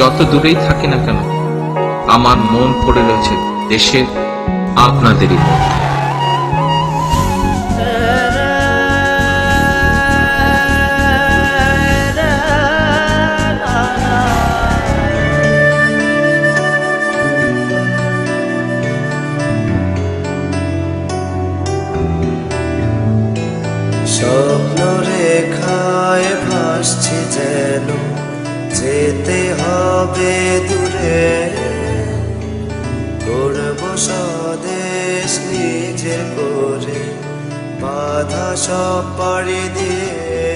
যত দূরেই থাকি না কেন আমার মন পড়ে রয়েছে দেশের আপনাদেরই মধ্যে যেতে হবে দূরে। করব স্বদেশ নিজের করে বাধা সব পাড়ি দিয়ে।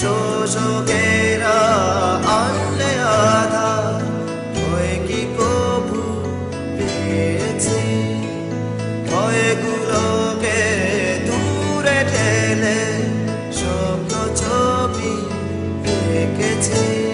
সুযোগেরা আনলে আধা Get here.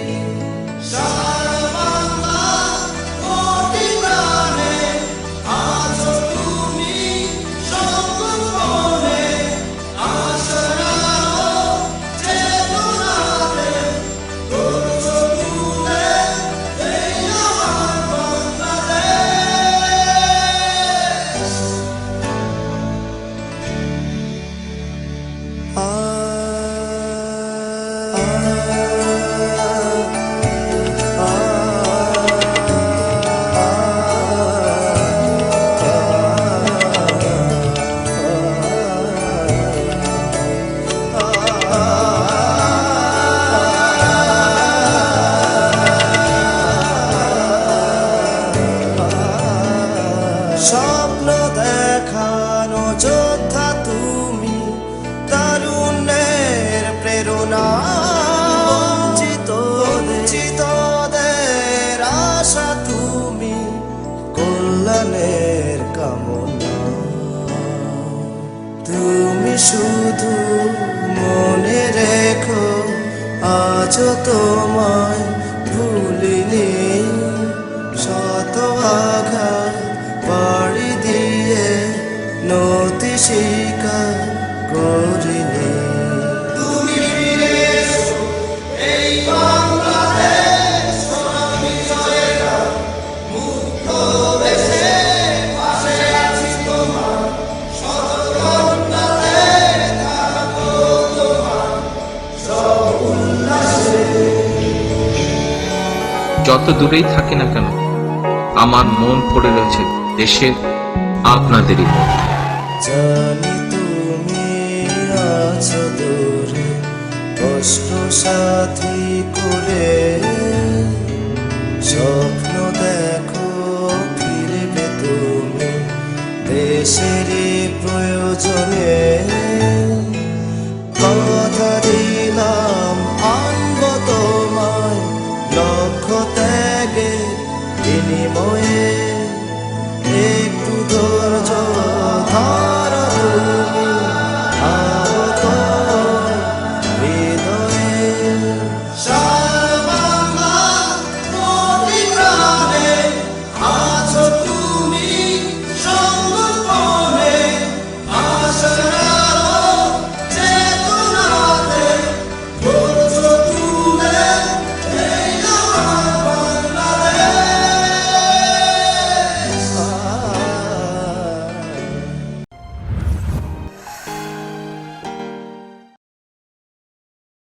স্বপ্ন দেখানো যোদ্ধা তুমি, তারুণ্যের প্রেরণা। আশা তুমি তুমি শুধু মনে রেখো, আজও তোমায় ভুলিনি। শত নতি স্বীকার করিনি তুমি ফিরে এই যত দূরেই থাকি না কেন আমার মন পড়ে রয়েছে দেশের আপনাদেরই মধ্যে। জানি তুমি আছো দূরে কষ্ট সাথী করে। স্বপ্ন দেখো ফিরবে তুমি দেশের প্রয়োজনে।